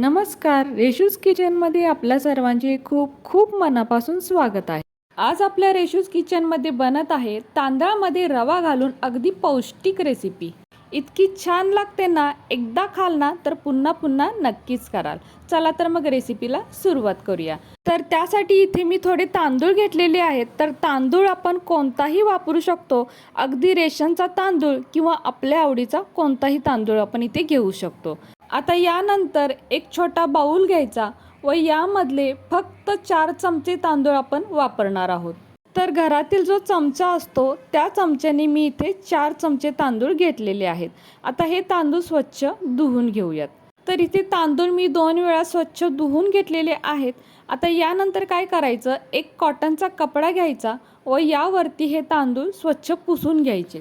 नमस्कार रेशूज किचनमध्ये आपल्या सर्वांचे खूप खूप मनापासून स्वागत आहे. आज आपल्या रेशूज किचनमध्ये बनत आहे तांदळामध्ये रवा घालून अगदी पौष्टिक रेसिपी इतकी छान लागते ना एकदा खाल ना तर पुन्हा पुन्हा नक्कीच कराल. चला तर मग रेसिपीला सुरुवात करूया. तर त्यासाठी इथे मी थोडे तांदूळ घेतलेले आहेत. तर तांदूळ आपण कोणताही वापरू शकतो. अगदी रेशनचा तांदूळ किंवा आपल्या आवडीचा कोणताही तांदूळ आपण इथे घेऊ शकतो. आता यानंतर एक छोटा बाऊल घ्यायचा व यामधले फक्त चार चमचे तांदूळ आपण वापरणार आहोत. तर घरातील जो चमचा असतो त्या चमच्याने मी इथे चार चमचे तांदूळ घेतलेले आहेत. आता हे तांदूळ स्वच्छ धुवून घेऊयात. तर इथे तांदूळ मी दोन वेळा स्वच्छ धुवून घेतलेले आहेत. आता यानंतर काय करायचं? एक कॉटनचा कपडा घ्यायचा व यावरती हे तांदूळ स्वच्छ पुसून घ्यायचे.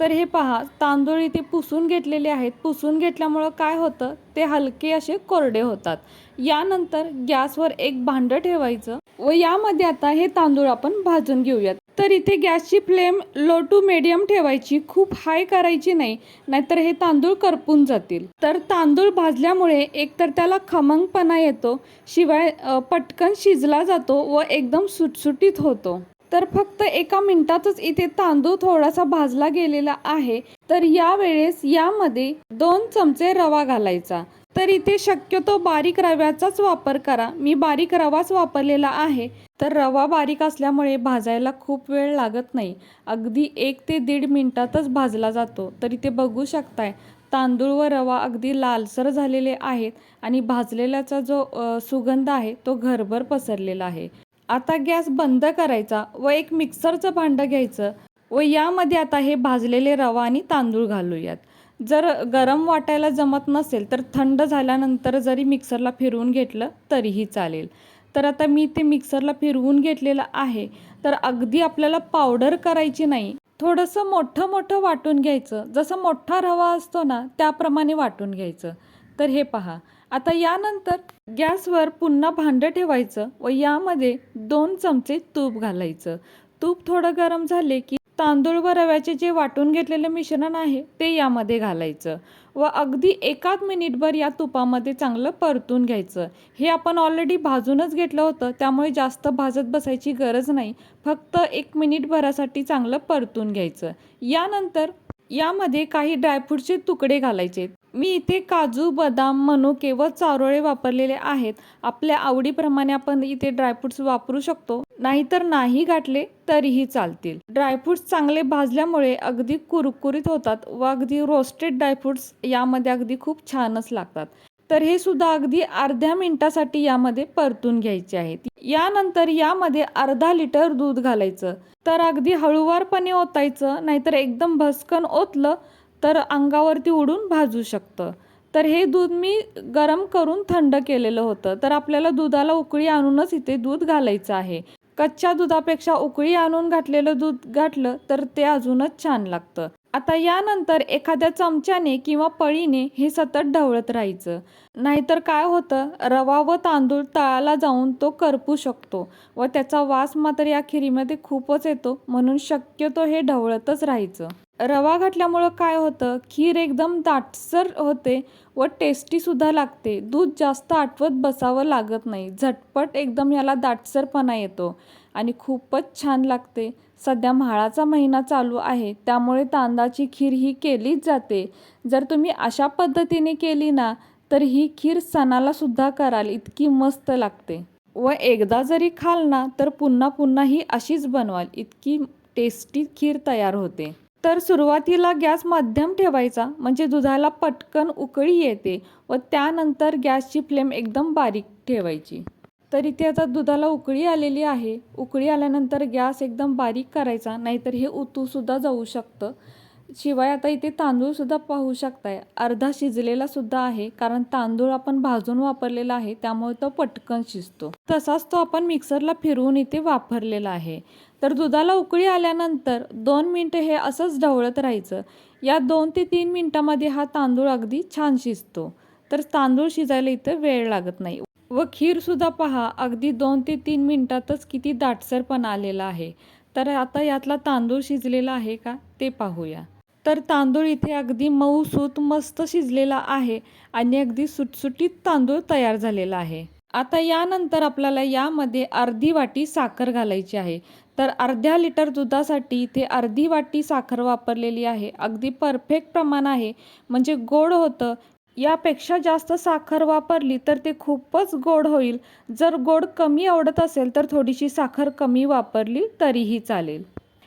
तर हे पहा तांदूळ इथे पुसून घेतलेले आहेत. पुसून घेतल्यामुळं काय होतं? ते हलके असे कोरडे होतात. यानंतर गॅसवर एक भांडं ठेवायचं व यामध्ये आता हे तांदूळ आपण भाजून घेऊयात. तर इथे गॅसची फ्लेम लो टू मिडियम ठेवायची खूप हाय करायची नाही नाहीतर हे तांदूळ करपून जातील. तर तांदूळ भाजल्यामुळे एकतर त्याला खमंगपणा येतो शिवाय पटकन शिजला जातो व एकदम सुटसुटीत होतो. तर फक्त एका मिनिटातच इथे तांदूळ थोडासा भाजला गेलेला आहे तर यावेळेस यामध्ये दोन चमचे रवा घालायचा. तर इथे शक्यतो बारीक रव्याचाच वापर करा. मी बारीक रवाच वापरलेला आहे. तर रवा बारीक असल्यामुळे भाजायला खूप वेळ लागत नाही. अगदी एक ते दीड मिनिटातच भाजला जातो. तर इथे बघू शकताय तांदूळ व रवा अगदी लालसर झालेले आहेत आणि भाजलेल्याचा जो सुगंध आहे तो घरभर पसरलेला आहे. आता गॅस बंद करायचा व एक मिक्सरचं भांडं घ्यायचं व यामध्ये आता हे भाजलेले रवा आणि तांदूळ घालूयात. जर गरम वाटायला जमत नसेल तर थंड झाल्यानंतर जरी मिक्सरला फिरवून घेतलं तरीही चालेल. तर आता मी ते मिक्सरला फिरवून घेतलेलं आहे. तर अगदी आपल्याला पावडर करायची नाही. थोडंसं मोठं मोठं वाटून घ्यायचं. जसं मोठा रवा असतो ना त्याप्रमाणे वाटून घ्यायचं. तर हे पहा. आता यानंतर गॅसवर पुन्हा भांडं ठेवायचं व यामध्ये दोन चमचे तूप घालायचं. तूप थोडं गरम झाले की तांदूळ व रव्याचे जे वाटून घेतलेले मिश्रण आहे ते यामध्ये घालायचं व अगदी एकाच मिनिटभर या तुपामध्ये चांगलं परतून घ्यायचं. हे आपण ऑलरेडी भाजूनच घेतलं होतं त्यामुळे जास्त भाजत बसायची गरज नाही. फक्त एक मिनिटभरासाठी चांगलं परतून घ्यायचं. यानंतर यामध्ये काही ड्रायफ्रूटचे तुकडे घालायचे. मी इथे काजू बदाम मनुके व चारोळे वापरलेले आहेत. आपल्या आवडीप्रमाणे आपण इथे ड्रायफ्रुट्स वापरू शकतो. नाहीतर नाही घातले तरीही चालतील. ड्रायफ्रुट्स चांगले भाजल्यामुळे अगदी कुरकुरीत होतात व अगदी रोस्टेड ड्रायफ्रुट्स यामध्ये अगदी खूप छानच लागतात. तर हे सुद्धा अगदी अर्ध्या मिनिटासाठी यामध्ये परतून घ्यायचे आहेत. यानंतर यामध्ये अर्धा लिटर दूध घालायचं. तर अगदी हळूवारपणे ओतायचं नाहीतर एकदम भस्कन ओतलं तर अंगावरती उडून भाजू शकतं. तर हे दूध मी गरम करून थंड केलेलं होतं. तर आपल्याला दुधाला उकळी आणूनच इथे दूध घालायचं आहे. कच्च्या दुधापेक्षा उकळी आणून घातलेलं दूध घातलं तर ते अजूनच छान लागतं. आता यानंतर एखाद्या चमच्याने किंवा पळीने हे सतत ढवळत राहायचं. नाहीतर काय होतं? रवा व तांदूळ तळाला जाऊन तो करपू शकतो व त्याचा वास मात्र या खिरीमध्ये खूपच येतो म्हणून शक्यतो हे ढवळतच राहायचं. रवा घातल्यामुळं काय होतं? खीर एकदम दाटसर होते व टेस्टीसुद्धा लागते. दूध जास्त आटवत बसावं लागत नाही. झटपट एकदम याला दाटसरपणा येतो. आणि खूपच छान लागते. सध्या म्हाळाचा महिना चालू आहे त्यामुळे तांदळाची खीर ही केलीच जाते. जर तुम्ही अशा पद्धतीने केली ना तर ही खीर सणाला सुद्धा कराल इतकी मस्त लागते. व एकदा जरी खाल ना तर पुन्हा पुन्हा ही अशीच बनवाल इतकी टेस्टी खीर तयार होते. तर सुरुवातीला गॅस मध्यम ठेवायचा म्हणजे दुधाला पटकन उकळी येते व त्यानंतर गॅसची फ्लेम एकदम बारीक ठेवायची. तर इथे आता दुधाला उकळी आलेली आहे. उकळी आल्यानंतर गॅस एकदम बारीक करायचा नाहीतर हे उतूसुद्धा जाऊ शकतं. शिवाय आता इथे तांदूळसुद्धा पाहू शकताय. अर्धा शिजलेला सुद्धा आहे कारण तांदूळ आपण भाजून वापरलेला आहे त्यामुळे तो पटकन शिजतो. तसाच तो आपण मिक्सरला फिरवून इथे वापरलेला आहे. तर दुधाला उकळी आल्यानंतर दोन मिनटं हे असंच ढवळत राहायचं. या दोन ते तीन मिनटामध्ये हा तांदूळ अगदी छान शिजतो. तर तांदूळ शिजायला इथं वेळ लागत नाही. व खीरसुद्धा पहा अगदी दोन ते तीन मिनटातच किती दाटसरपणा आलेला आहे. तर आता यातला तांदूळ शिजलेला आहे का ते पाहूया. तर तांदूळ इथे अगदी मऊसूत मस्त शिजलेला आहे आणि अगदी सुटसुटीत तांदूळ तयार झालेला आहे. आता यानंतर आपल्याला यामध्ये अर्धी वाटी साखर घालायची आहे. तर अर्ध्या लिटर दुधासाठी इथे अर्धी वाटी साखर वापरलेली आहे. अगदी परफेक्ट प्रमाण आहे. म्हणजे गोड होतं यापेक्षा जास्त साखर वापरली तर ते खूपच गोड होईल. जर गोड कमी आवडत असेल तर थोडीशी साखर कमी वापरली तरीही चालेल.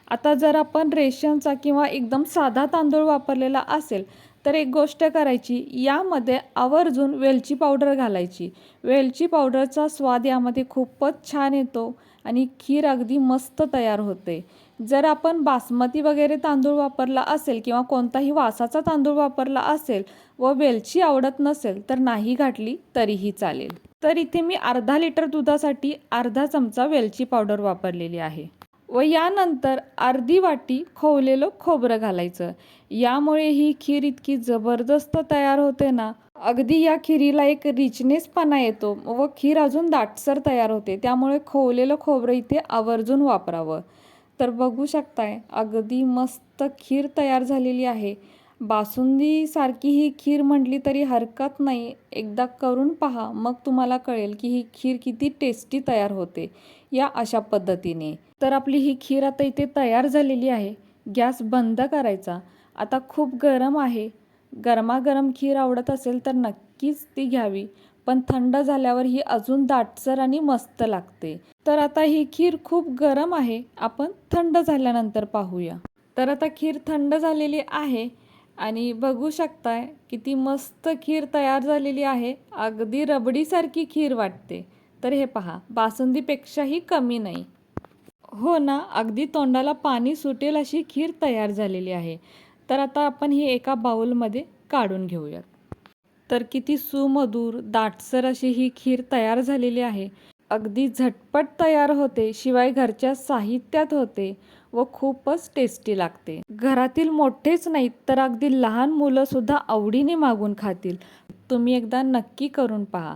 आता जर आपण रेशनचा किंवा एकदम साधा तांदूळ वापरलेला असेल तर एक गोष्ट करायची यामध्ये आवर्जून वेलची पावडर घालायची. वेलची पावडरचा स्वाद यामध्ये खूपच छान येतो. आणि खीर अगदी मस्त तयार होते. जर आपण बासमती वगैरे तांदूळ वापरला असेल किंवा कोणताही वासाचा तांदूळ वापरला असेल व वेलची आवडत नसेल तर नाही घातली तरीही चालेल. तर इथे मी अर्धा लिटर दुधासाठी अर्धा चमचा वेलची पावडर वापरलेली आहे. व यानंतर अर्धी वाटी खोवलेलं खोबरं घालायचं. यामुळे ही खीर इतकी जबरदस्त तयार होते ना. अगदी या खिरीला एक रिचनेसपणा येतो व खीर अजून दाटसर तयार होते. त्यामुळे खोवलेलं खोबरं इथे आवर्जून वापरावं. तर बघू शकताय अगदी मस्त खीर तयार झालेली आहे. बासुंदीसारखी ही खीर म्हटली तरी हरकत नाही. एकदा करून पहा मग तुम्हाला कळेल की ही खीर किती टेस्टी तयार होते या अशा पद्धतीने. तर आपली ही खीर आता इथे तयार झालेली आहे. गॅस बंद करायचा. आता खूप गरम आहे. गरमागरम खीर आवडत असेल तर नक्कीच ती घ्यावी पण थंड झाल्यावर ही अजून दाटसर आणि मस्त लागते. तर आता ही खीर खूप गरम आहे. आपण थंड झाल्यानंतर पाहूया. तर आता खीर थंड झालेली आहे. आणि बघू शकताय किती मस्त खीर तयार झालेली आहे. अगदी रबडीसारखी खीर वाटते. तर हे पहा बासुंदीपेक्षाही कमी नाही. हो ना अगदी तोंडाला पाणी सुटेल अशी खीर तयार झालेली आहे. तर आता आपण ही एका बाऊलमध्ये काढून घेऊयात. तर किती सुमधूर दाटसर अशी ही खीर तयार झालेली आहे. अगदी झटपट तयार होते शिवाय घरच्या साहित्यात होते. व खूपच टेस्टी लागते. घरातील मोठेच नाहीत तर अगदी लहान मुलं सुद्धा आवडीने मागून खातील. तुम्ही एकदा नक्की करून पहा.